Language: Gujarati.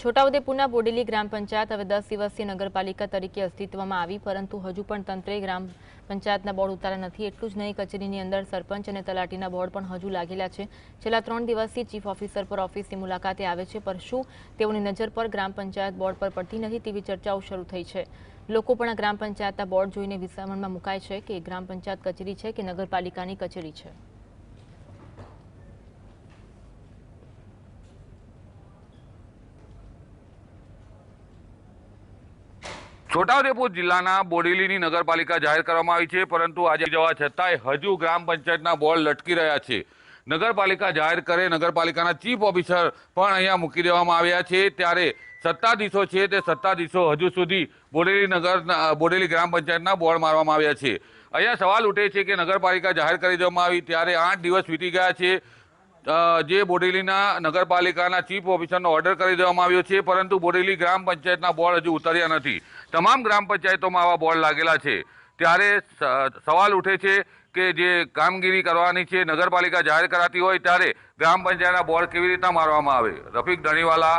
છોટાઉદેપુરના બોડેલી ગ્રામ પંચાયત હવે દસ દિવસીય નગરપાલિકા તરીકે અસ્તિત્વમાં આવી, પરંતુ હજુ પણ તંત્રે ગ્રામ પંચાયતના બોર્ડ ઉતાર્યા નથી. એટલું જ નહીં, કચેરીની અંદર સરપંચ અને તલાટીના બોર્ડ પણ હજુ લાગેલા છે. છેલ્લા ત્રણ દિવસથી ચીફ ઓફિસર પર ઓફિસની મુલાકાતે આવે છે પર શું તેઓની નજર પર ગ્રામ પંચાયત બોર્ડ પર પડતી નથી તેવી ચર્ચાઓ શરૂ થઈ છે. લોકો પણ ગ્રામ પંચાયતના બોર્ડ જોઈને વિસામણમાં મુકાય છે કે ગ્રામ પંચાયત કચેરી છે કે નગરપાલિકાની કચેરી છે? છોટાઉદેપુર જિલ્લાના બોડેલીની નગરપાલિકા જાહેર કરવામાં આવી છે, પરંતુ આજે જવા છતાંય હજુ ગ્રામ પંચાયતના બોર્ડ લટકી રહ્યા છે. નગરપાલિકા જાહેર કરે, નગરપાલિકાના ચીફ ઓફિસર પણ અહીંયા મૂકી દેવામાં આવ્યા છે. ત્યારે સત્તાધીશો છે તે સત્તાધીશો હજુ સુધી બોડેલી નગર બોડેલી ગ્રામ પંચાયતના બોર્ડ મારવામાં આવ્યા છે. અહીંયા સવાલ ઉઠે છે કે નગરપાલિકા જાહેર કરી દેવામાં આવી, ત્યારે આઠ દિવસ વીતી ગયા છે. જે બોડેલીના નગરપાલિકાના ચીફ ઓફિસરનો ઓર્ડર કરી દેવામાં આવ્યો છે, પરંતુ બોડેલી ગ્રામ પંચાયતના બોર્ડ હજુ ઉતર્યા નથી. તમામ ગ્રામ પંચાયતોમાં આવા બોર્ડ લાગેલા છે. ત્યારે સવાલ ઉઠે છે કે જે કામગીરી કરવાની છે, નગરપાલિકા જાહેર કરાતી હોય ત્યારે ગ્રામ પંચાયતના બોર્ડ કેવી રીતના મારવામાં આવે? રફીક ધણીવાલા